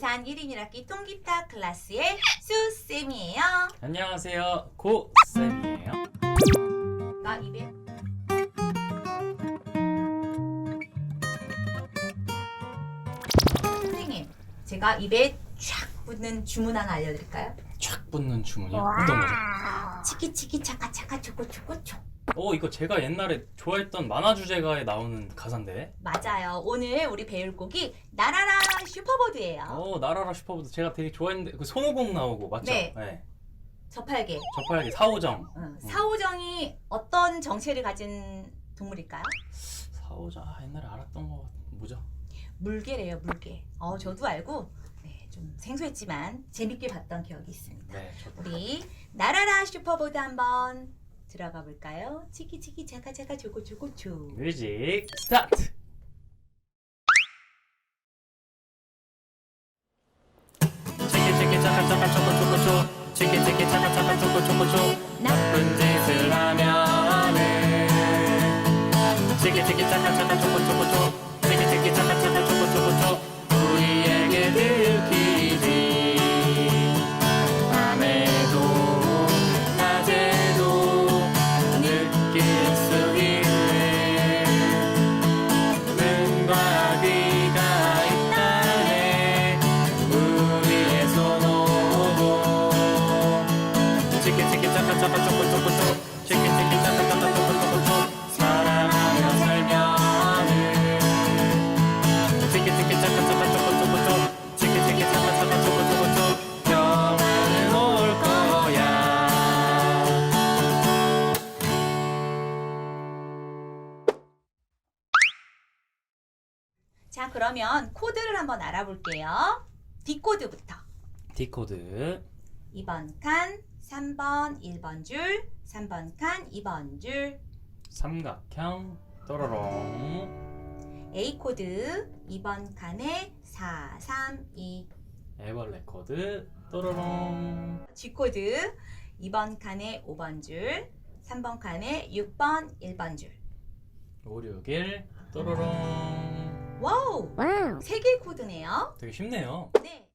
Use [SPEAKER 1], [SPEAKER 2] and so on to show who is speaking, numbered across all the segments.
[SPEAKER 1] 고산 1인 1학기 통기타 클래스의 수쌤이에요.
[SPEAKER 2] 안녕하세요. 고쌤이에요.
[SPEAKER 1] 나 입에 선생님, 제가 입에 쫙 붙는 주문 하나 알려드릴까요?
[SPEAKER 2] 촥 붙는 주문이요. 어떤 거죠?
[SPEAKER 1] 치키치키 차카차카 초코초코 초.
[SPEAKER 2] 어, 이거 제가 옛날에 좋아했던 만화 주제가에 나오는 가사인데.
[SPEAKER 1] 맞아요. 오늘 우리 배울 곡이 나라라 슈퍼보드예요.
[SPEAKER 2] 어, 나라라 슈퍼보드 제가 되게 좋아했는데 그 손오공 나오고 맞죠?
[SPEAKER 1] 네. 저팔계.
[SPEAKER 2] 저팔기 사오정.
[SPEAKER 1] 응. 사오정이 어떤 정체를 가진 동물일까요?
[SPEAKER 2] 사오정 아, 옛날에 알았던 거 뭐죠?
[SPEAKER 1] 물개래요, 물개. 어, 저도 알고 네, 좀 생소했지만 재밌게 봤던 기억이 있습니다.
[SPEAKER 2] 네, 저도.
[SPEAKER 1] 우리 나라라 슈퍼보드 한번 들어가 볼까요? 치키치키 차카차카 조고조고조.
[SPEAKER 2] 뮤직 스타트. 치키 치키 차카 차카 초코 초코 초. 치키 치키 차카 차카 초코 초코 초. 나쁜 짓을 하면은 치키 치키 차카 차카 초코 초코 초. 치키 치키 차카 차카 초코 초코 초. 우리에게 들키 치킨 치킨. 치킨 치킨. 사랑하며 살면은. 치킨 치킨. 치킨 치킨 올 거야.
[SPEAKER 1] 자, 그러면 코드를 한번 알아볼게요. D코드부터.
[SPEAKER 2] 디코드
[SPEAKER 1] 2번 칸, 3번 1번 줄, 3번 칸, 2번 줄.
[SPEAKER 2] 삼각형 또로롱
[SPEAKER 1] A 코드 2번 칸에 4, 3, 2.
[SPEAKER 2] 애벌레 코드 또로롱
[SPEAKER 1] G 코드 2번 칸에 5번 줄, 3번 칸에 6번 1번 줄.
[SPEAKER 2] 561 또로롱
[SPEAKER 1] 와우! 세 개의 코드네요.
[SPEAKER 2] 되게 쉽네요
[SPEAKER 1] 네.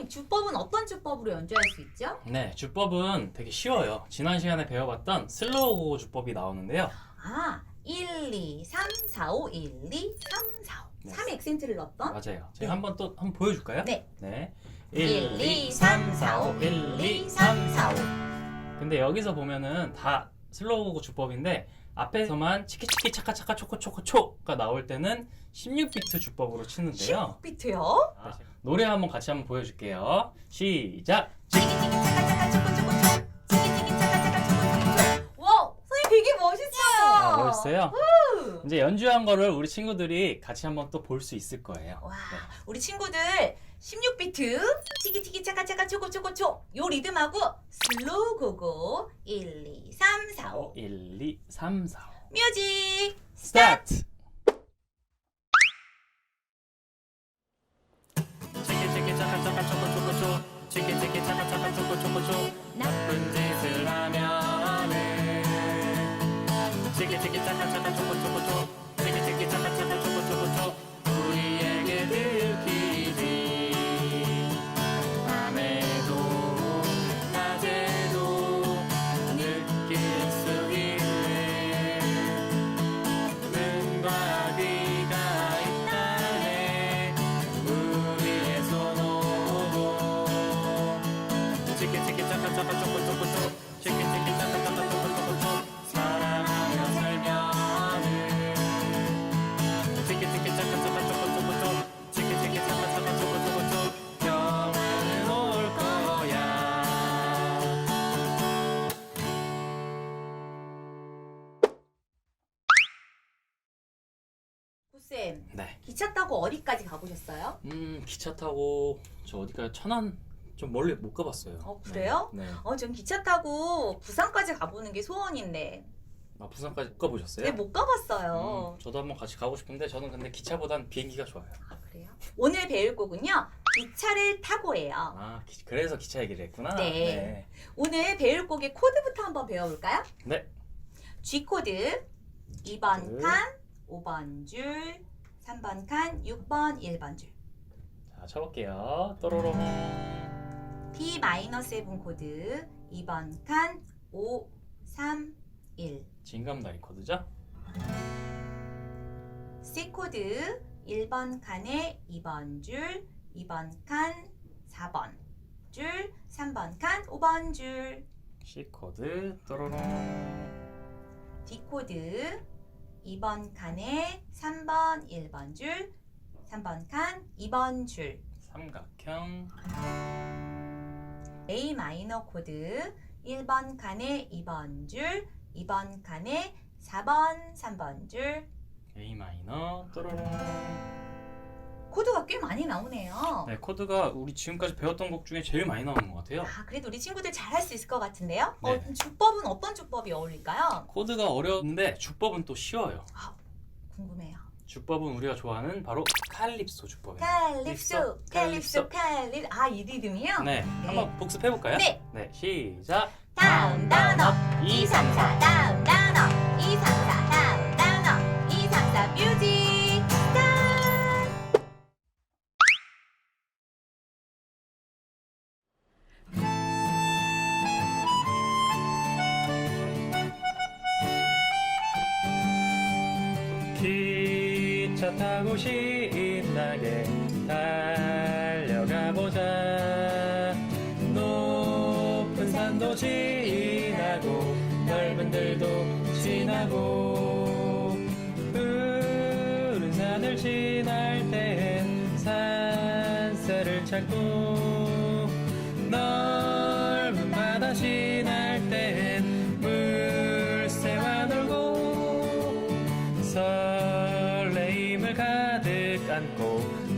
[SPEAKER 1] 선생님, 주법은 어떤 주법으로 연주할 수 있죠?
[SPEAKER 2] 네 주법은 되게 쉬워요 지난 시간에 배워봤던 슬로우 고고 주법이 나오는데요
[SPEAKER 1] 아, 1, 2, 3, 4, 5, 1, 2, 3, 4, 5.
[SPEAKER 2] 네.
[SPEAKER 1] 3 액센트를 넣었던
[SPEAKER 2] 맞아요 제가
[SPEAKER 1] 네.
[SPEAKER 2] 한번 또 한번 보여줄까요?
[SPEAKER 1] 네.
[SPEAKER 2] 네.
[SPEAKER 1] 1, 2, 3, 4, 5, 1, 2, 3, 4, 5.
[SPEAKER 2] 근데 여기서 보면은 다 슬로우 고고 주법인데 앞에서만 치키치키 차카차카 초코초코 초가 나올 때는 16비트 주법으로 치는데요
[SPEAKER 1] 16비트요?
[SPEAKER 2] 아, 노래 한번 같이 한번 보여줄게요 시작.
[SPEAKER 1] 와우! 선생님 되게 멋있어요.
[SPEAKER 2] 아, 멋있어요?
[SPEAKER 1] 우!
[SPEAKER 2] 이제 연주한 거를 우리 친구들이 같이 한번 또 볼 수 있을 거예요.
[SPEAKER 1] 와,
[SPEAKER 2] 네.
[SPEAKER 1] 우리 친구들 16비트 치기치기 차카차카 초코초코초 요 리듬하고 슬로우 고고 1, 2, 3, 4, 5
[SPEAKER 2] 1, 2, 3, 4, 5.
[SPEAKER 1] 뮤직
[SPEAKER 2] 스타트! 초코 초코 초 나쁜 짓
[SPEAKER 1] 쌤
[SPEAKER 2] 네.
[SPEAKER 1] 기차 타고 어디까지 가보셨어요?
[SPEAKER 2] 음 기차 타고 저 어디가 천안 좀 멀리 못 가봤어요.
[SPEAKER 1] 어, 그래요?
[SPEAKER 2] 네. 네.
[SPEAKER 1] 어, 전 기차 타고 부산까지 가보는 게 소원인데
[SPEAKER 2] 아 부산까지 못 가보셨어요?
[SPEAKER 1] 네, 못 가봤어요.
[SPEAKER 2] 음, 저도 한번 같이 가고 싶은데 저는 근데 기차보단 비행기가 좋아요.
[SPEAKER 1] 아, 그래요? 오늘 배울 곡은요. 기차를 타고예요.
[SPEAKER 2] 아 기- 그래서 기차 얘기를 했구나.
[SPEAKER 1] 네. 오늘 배울 곡의 코드부터 한번 배워볼까요?
[SPEAKER 2] 네.
[SPEAKER 1] G 코드 2번
[SPEAKER 2] 네.
[SPEAKER 1] 칸, 5번 줄, 3번 칸, 6번, 1번 줄.
[SPEAKER 2] 자, 쳐볼게요. 또로롱.
[SPEAKER 1] D-7 코드 2번 칸 5, 3, 1
[SPEAKER 2] 진감다리 코드죠?
[SPEAKER 1] C 코드 1번 칸에 2번 줄 2번 칸 4번 줄 3번 칸 5번 줄
[SPEAKER 2] C 코드 또로롱.
[SPEAKER 1] D 코드 2번 칸에 3번 1번 줄 3번 칸 2번 줄
[SPEAKER 2] 삼각형.
[SPEAKER 1] A 마이너 코드 1번 칸에 2번 줄 2번 칸에 4번 3번 줄
[SPEAKER 2] A 마이너 또로롱.
[SPEAKER 1] 코드가 꽤 많이 나오네요.
[SPEAKER 2] 네, 코드가 우리 지금까지 배웠던 곡 중에 제일 많이 나오는 것 같아요.
[SPEAKER 1] 아, 그래도 우리 친구들 잘 할 수 있을 것 같은데요?
[SPEAKER 2] 네.
[SPEAKER 1] 어, 주법은 어떤 주법이 어울릴까요?
[SPEAKER 2] 코드가 어려운데 주법은 또 쉬워요.
[SPEAKER 1] 궁금해요.
[SPEAKER 2] 주법은 우리가 좋아하는 바로 칼립소 주법이에요.
[SPEAKER 1] 칼립소, 칼립소, 칼립. 아, 이 리듬이요?
[SPEAKER 2] 네, 한번 복습해 볼까요?
[SPEAKER 1] 네.
[SPEAKER 2] 네, 시작.
[SPEAKER 1] 다음 단어. 2, 3, 4, 다음 단어. 2, 3, 4,
[SPEAKER 2] 기차 타고 신나게 달려가 보자. 높은 산도 지나고 넓은 들도 지나고 푸른 산을 지날 땐 산새를 찾고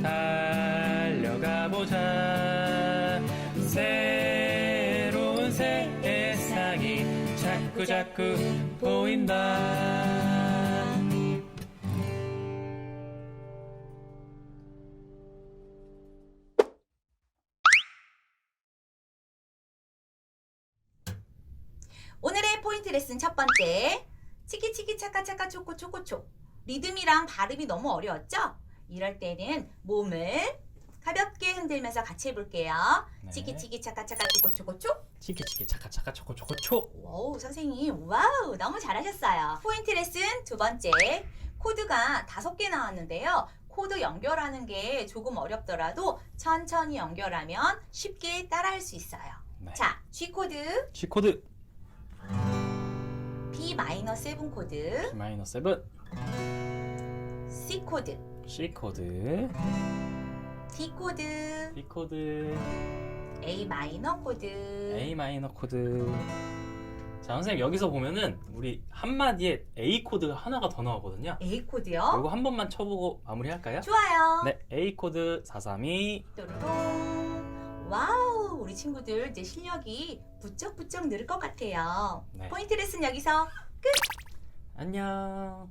[SPEAKER 2] 달려가 보자 새로운 세상이 자꾸 자꾸 보인다
[SPEAKER 1] 오늘의 포인트 레슨 첫 번째. 치키치키 차카차카 초코 초코초. 리듬이랑 발음이 너무 어려웠죠? 이럴 때는 몸을 가볍게 흔들면서 같이 해볼게요.
[SPEAKER 2] 네.
[SPEAKER 1] 치키치키 차카차카 초코 초코초.
[SPEAKER 2] 치키치키 차카차카 초코초코초
[SPEAKER 1] 와우, 선생님. 와우, 너무 잘하셨어요. 포인트 레슨 두 번째. 코드가 다섯 개 나왔는데요. 코드 연결하는 게 조금 어렵더라도 천천히 연결하면 쉽게 따라할 수 있어요.
[SPEAKER 2] 네.
[SPEAKER 1] 자, G 코드,
[SPEAKER 2] G코드
[SPEAKER 1] B 마이너 세븐 코드,
[SPEAKER 2] B-7
[SPEAKER 1] C 코드,
[SPEAKER 2] C코드
[SPEAKER 1] D 코드,
[SPEAKER 2] B코드
[SPEAKER 1] A 마이너 코드.
[SPEAKER 2] A 마이너 코드. 자, 선생님 여기서 보면은 우리 한 마디에 A 코드가 하나가 더 나오거든요.
[SPEAKER 1] A 코드요.
[SPEAKER 2] 이거 한 번만 쳐보고 마무리할까요?
[SPEAKER 1] 좋아요.
[SPEAKER 2] 네, A 코드 432.
[SPEAKER 1] 또르동. 와우, 우리 친구들 이제 실력이 부쩍부쩍 늘 것 같아요.
[SPEAKER 2] 네.
[SPEAKER 1] 포인트 레슨 여기서
[SPEAKER 2] 안녕.